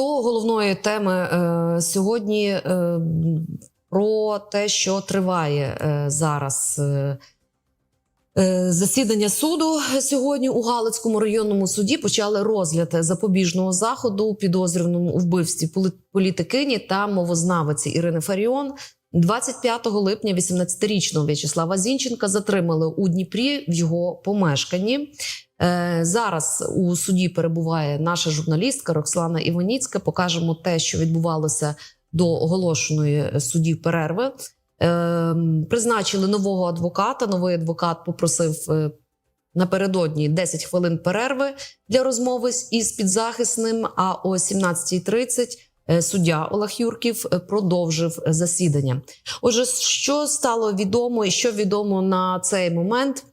До головної теми е, сьогодні е, про те, що триває е, зараз. Е, е, Засідання суду сьогодні у Галицькому районному суді почали розгляд запобіжного заходу підозрюваному у вбивстві політикині та мовознавиці Ірини Фаріон. 25 липня 18-річного В'ячеслава Зінченка затримали у Дніпрі в його помешканні. Е, Зараз у суді перебуває наша журналістка Роксолана Іваніцька. Покажемо те, що відбувалося до оголошеної судів перерви. Е, Призначили нового адвоката. Новий адвокат попросив е, напередодні 10 хвилин перерви для розмови із підзахисним. А о 17.30 е, суддя Олег Юрків е, продовжив засідання. Отже, що стало відомо і що відомо на цей момент?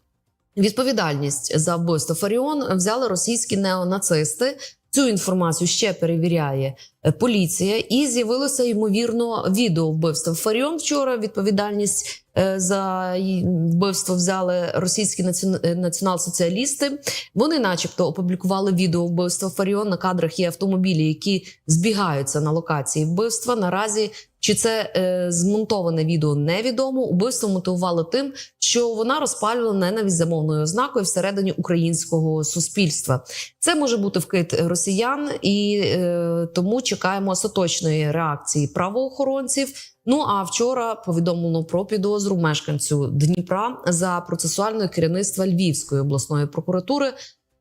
Відповідальність за вбивство Фаріон взяли російські неонацисти. Цю інформацію ще перевіряє е, поліція, і з'явилося ймовірно відео вбивства Фаріон. Вчора відповідальність е, за вбивство взяли російські е, націонал-соціалісти. Вони, начебто, опублікували відео вбивства Фаріон. На кадрах є автомобілі, які збігаються на локації вбивства. Наразі чи це е, змонтоване відео невідомо. Убивство мотивували тим, що вона розпалювала ненависть за мовною ознакою всередині українського суспільства. Це може бути вкид росіян, і е, тому чекаємо остаточної реакції правоохоронців. Ну а вчора повідомлено про підозру мешканцю Дніпра за процесуальне керівництво Львівської обласної прокуратури.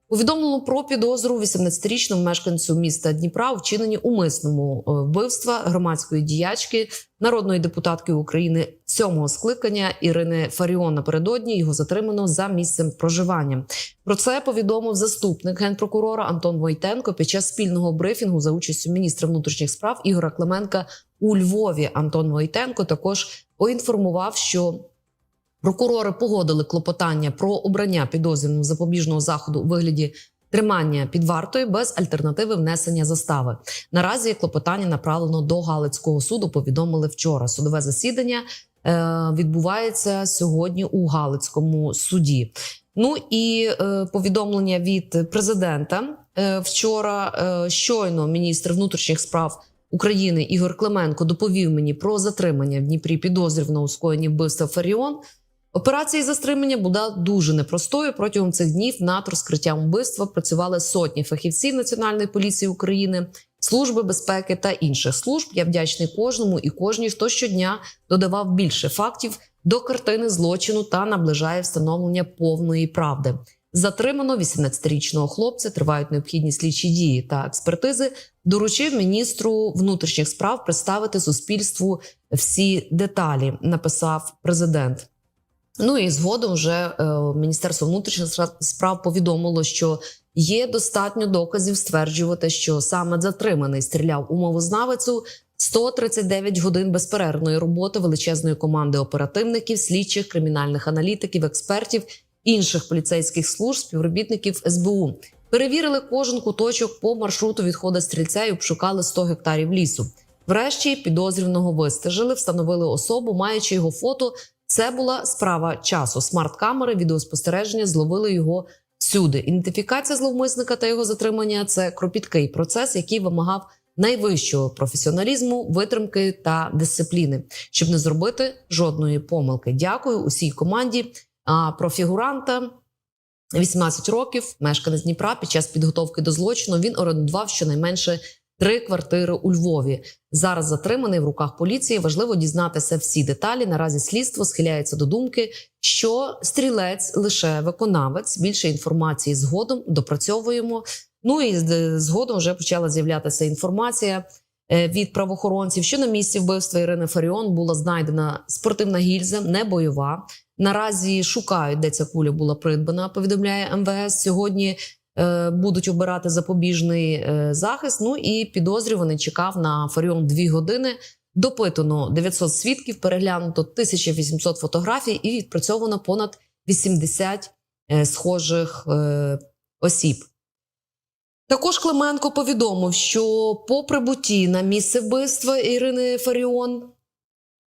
Повідомлено про підозру 18-річному мешканцю міста Дніпра у вчиненні умисному е, вбивства громадської діячки народної депутатки України сьомого скликання Ірини Фаріон. Напередодні його затримано за місцем проживання. Про це повідомив заступник генпрокурора Антон Войтенко під час спільного брифінгу за участю міністра внутрішніх справ Ігора Клименка у Львові. Антон Войтенко також поінформував, що Прокурори погодили клопотання про обрання підозрюваного запобіжного заходу у вигляді тримання під вартою без альтернативи внесення застави. Наразі клопотання направлено до Галицького суду. Повідомили вчора. Судове засідання е, відбувається сьогодні у Галицькому суді. Ну і е, повідомлення від президента е, вчора. Е, щойно міністр внутрішніх справ. України Ігор Клименко доповів мені про затримання в Дніпрі підозрюваного у скоєнні вбивства Фаріон. Операція із затримання була дуже непростою. Протягом цих днів над розкриттям вбивства працювали сотні фахівців Національної поліції України, служби безпеки та інших служб. Я вдячний кожному і кожній, хто щодня додавав більше фактів до картини злочину та наближає встановлення повної правди. Затримано 18-річного хлопця. Тривають необхідні слідчі дії та експертизи. Доручив міністру внутрішніх справ представити суспільству всі деталі. Написав президент. Ну і згодом вже е, Міністерство внутрішніх справ повідомило, що є достатньо доказів стверджувати, що саме затриманий стріляв у мовознавицю 139 годин безперервної роботи величезної команди оперативників, слідчих, кримінальних аналітиків, експертів, інших поліцейських служб, співробітників СБУ. Перевірили кожен куточок по маршруту відходу стрільця і обшукали 100 гектарів лісу. Врешті підозрюваного вистежили, встановили особу, маючи його фото. Це була справа часу. Смарт-камери відеоспостереження зловили його всюди. Ідентифікація зловмисника та його затримання це кропіткий процес, який вимагав найвищого професіоналізму, витримки та дисципліни, щоб не зробити жодної помилки. Дякую усій команді. Про фігуранта 18 років, мешканець Дніпра. Під час підготовки до злочину він орендував щонайменше три квартири у Львові. Зараз затриманий в руках поліції. Важливо дізнатися всі деталі. Наразі слідство схиляється до думки, що стрілець лише виконавець. Більше інформації згодом допрацьовуємо. Ну і згодом вже почала з'являтися інформація е, від правоохоронців, що на місці вбивства Ірини Фаріон була знайдена спортивна гільза, не бойова. Наразі шукають, де ця куля була придбана. Повідомляє МВС. Сьогодні будуть обирати запобіжний е, захист. Ну і підозрюваний чекав на Фаріон дві години. Допитано 900 свідків, переглянуто 1800 фотографій і відпрацьовано понад 80 е, схожих е, осіб. Також Клименко повідомив, що по прибутті на місце вбивства Ірини Фаріон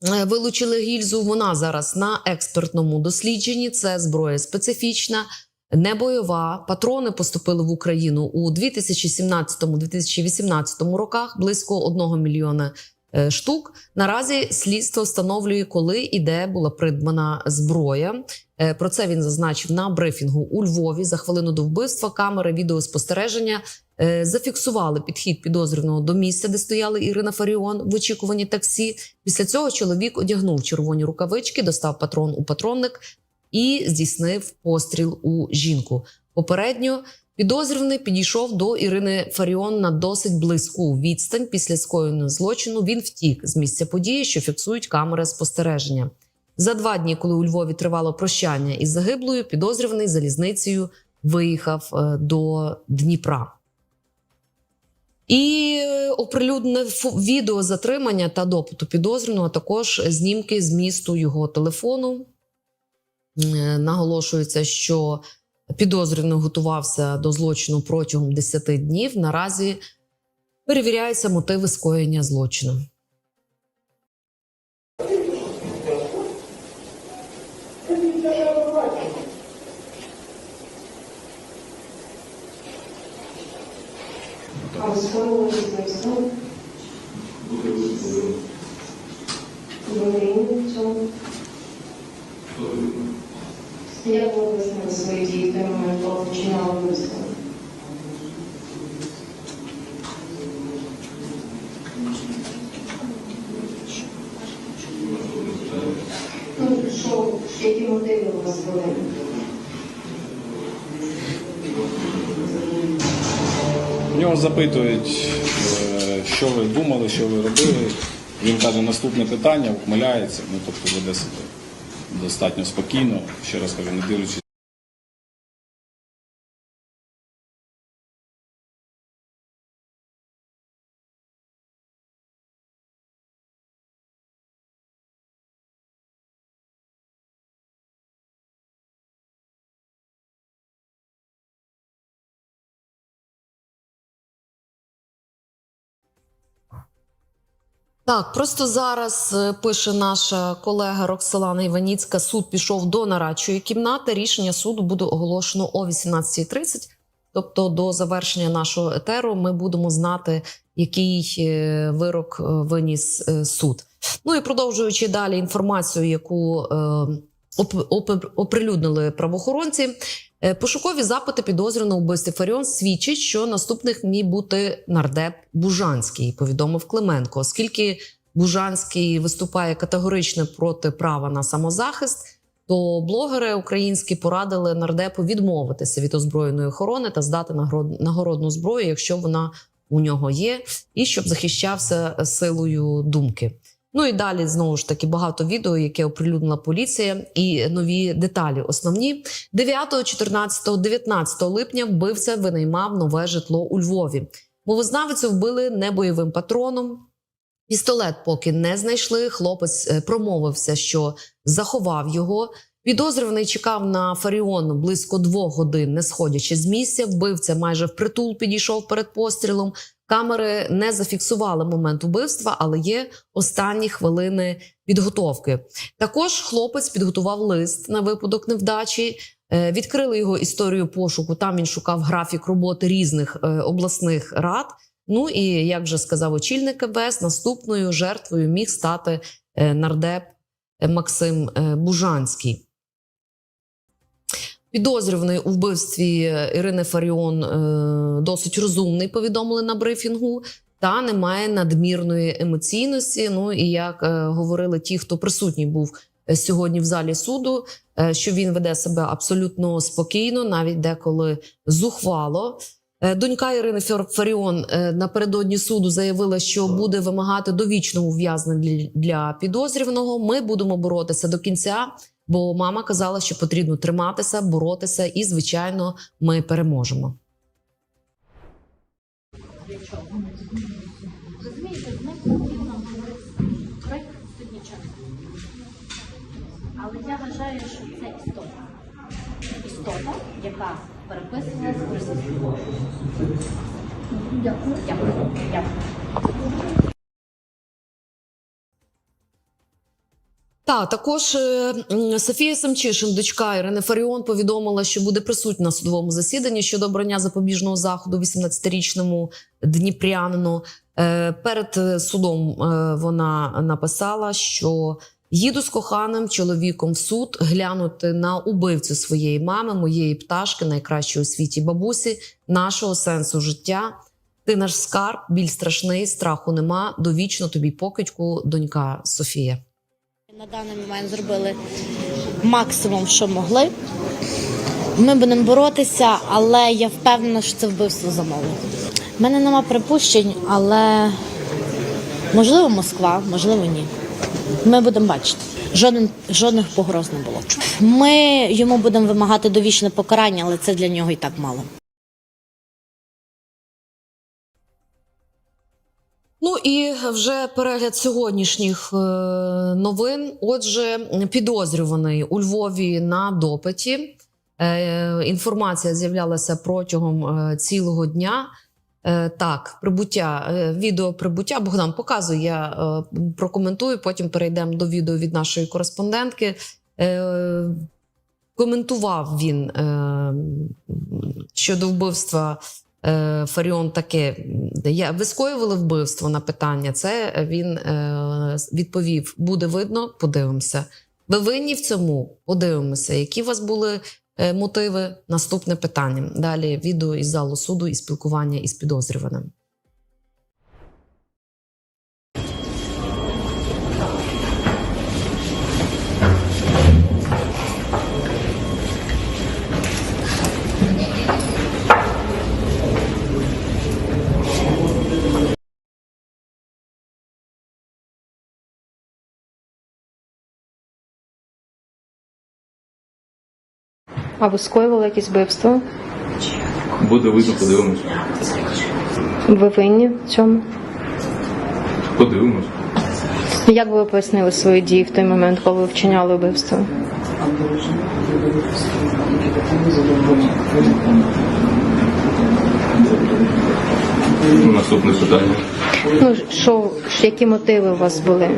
е, вилучили гільзу. Вона зараз на експертному дослідженні. Це зброя специфічна. Не бойова. Патрони поступили в Україну у 2017-2018 роках близько 1 мільйона е, штук. Наразі слідство встановлює, коли і де була придбана зброя. Е, Про це він зазначив на брифінгу у Львові за хвилину до вбивства. Камери відеоспостереження е, зафіксували підхід підозрюваного до місця, де стояла Ірина Фаріон в очікуванні таксі. Після цього чоловік одягнув червоні рукавички, достав патрон у патронник і здійснив постріл у жінку. Попередньо підозрюваний підійшов до Ірини Фаріон на досить близьку відстань. Після скоєного злочину він втік з місця події, що фіксують камери спостереження. За два дні, коли у Львові тривало прощання із загиблою, підозрюваний залізницею виїхав е, до Дніпра. І е, оприлюднене відео затримання та допиту підозрюваного, а також знімки з місту його телефону. Е, Наголошується, що підозрюваний готувався до злочину протягом 10 днів. Наразі перевіряються мотиви скоєння злочину. А військового знайшов в цьому. Як ви визнали свої дії момент, коли починали вбивство? Ну, які мотиви у вас були? У нього запитують, е, що ви думали, що ви робили. Він каже, наступне питання, ухмиляється, ну тобто веде себе достатньо спокійно, ще раз кажу, не дивлячись. Так, просто зараз е, пише наша колега Роксолана Іваніцька. Суд пішов до нарадчої кімнати. Рішення суду буде оголошено о 18.30. Тобто, до завершення нашого етеру ми будемо знати, який е, вирок е, виніс суд. Ну і продовжуючи далі інформацію, яку оприлюднили правоохоронці. Е, Пошукові запити підозрюваного у вбивстві Фаріон свідчать, що наступних міг бути нардеп Бужанський, повідомив Клименко, оскільки Бужанський виступає категорично проти права на самозахист. То блогери українські порадили нардепу відмовитися від озброєної охорони та здати нагород- нагородну зброю, якщо вона у нього є, і щоб захищався силою думки. Ну і далі знову ж таки багато відео, яке оприлюднила поліція, і нові деталі. Основні 9, 14, 19 липня вбивця винаймав нове житло у Львові. Мовознавицю вбили небойовим патроном. Пістолет поки не знайшли. Хлопець е, промовився, що заховав його. Підозрюваний чекав на Фаріон близько двох годин, не сходячи з місця. Вбивця майже впритул підійшов перед пострілом. Камери не зафіксували момент вбивства, але є останні хвилини підготовки. Також хлопець підготував лист на випадок невдачі. Е, Відкрили його історію пошуку. Там він шукав графік роботи різних е, обласних рад. Ну і як вже сказав очільник МВС, наступною жертвою міг стати е, нардеп Максим Бужанський. Підозрюваний у вбивстві Ірини Фаріон е, досить розумний, повідомили на брифінгу, та не має надмірної емоційності. Ну і як е, говорили ті, хто присутній був е, сьогодні в залі суду, е, що він веде себе абсолютно спокійно, навіть деколи зухвало. Е, Донька Ірини Фаріон е, напередодні суду заявила, що буде вимагати довічного ув'язнення для підозрюваного. Ми будемо боротися до кінця, бо мама казала, що потрібно триматися, боротися, і звичайно, ми переможемо. Розумієте, з ним потрібно говорити крик сьогодні час. Але я вважаю, що це істота. Істота, яка переписувалася з. Дякую. Дякую. Дякую. Та також е, Софія Самчишин, дочка Ірини Фаріон, повідомила, що буде присутня на судовому засіданні щодо обрання запобіжного заходу 18-річному дніпрянину. Е, Перед е, судом вона написала, що їду з коханим чоловіком в суд глянути на убивцю своєї мами, моєї пташки, найкращої у світі бабусі, нашого сенсу життя. Ти наш скарб, біль страшний, страху нема. Довічно тобі покидьку, донька Софія. На даний момент зробили максимум, що могли. Ми будемо боротися, але я впевнена, що це вбивство замовлено. У мене нема припущень, але можливо Москва, можливо, ні. Ми будемо бачити. Жоден, жодних погроз не було. Ми йому будемо вимагати довічне покарання, але це для нього і так мало. Ну і вже перегляд сьогоднішніх е, новин. Отже, підозрюваний у Львові на допиті. Е, Інформація з'являлася протягом е, цілого дня. Так, прибуття, відео прибуття. Богдан показує, я прокоментую. Потім перейдемо до відео від нашої кореспондентки. Коментував він щодо вбивства Фаріон таке. Я ви скоювали вбивство на питання. Це він е, відповів: буде видно, подивимося. Ви винні в цьому? Подивимося, які у вас були е, мотиви? Наступне питання. Далі відео із залу суду і спілкування із підозрюваним. А ви скоювали якісь вбивство? Буде видно, подивимось. Ви винні в цьому? Подивимось. Як би ви пояснили свої дії в той момент, коли ви вчиняли вбивство? Наступне питання. Ну що, які мотиви у вас були?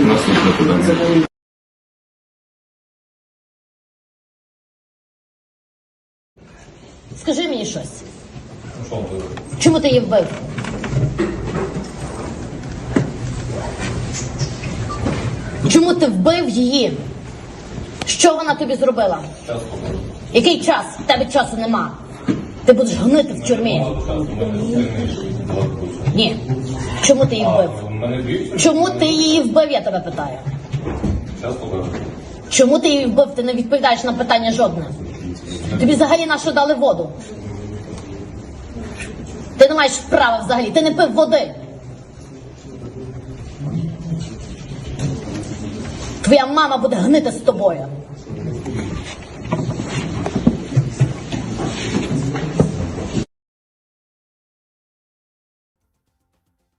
Наступне питання. Скажи мені щось. Чому ти її вбив? Чому ти вбив її? Що вона тобі зробила? Який час? В тебе часу нема. Ти будеш гнити в тюрмі. Ні. Чому ти її вбив? Чому ти її вбив, я тебе питаю? Чому ти її вбив? Ти не відповідаєш на питання жодне. Тобі взагалі на що дали воду? Ти не маєш права взагалі, ти не пив води. Твоя мама буде гнити з тобою.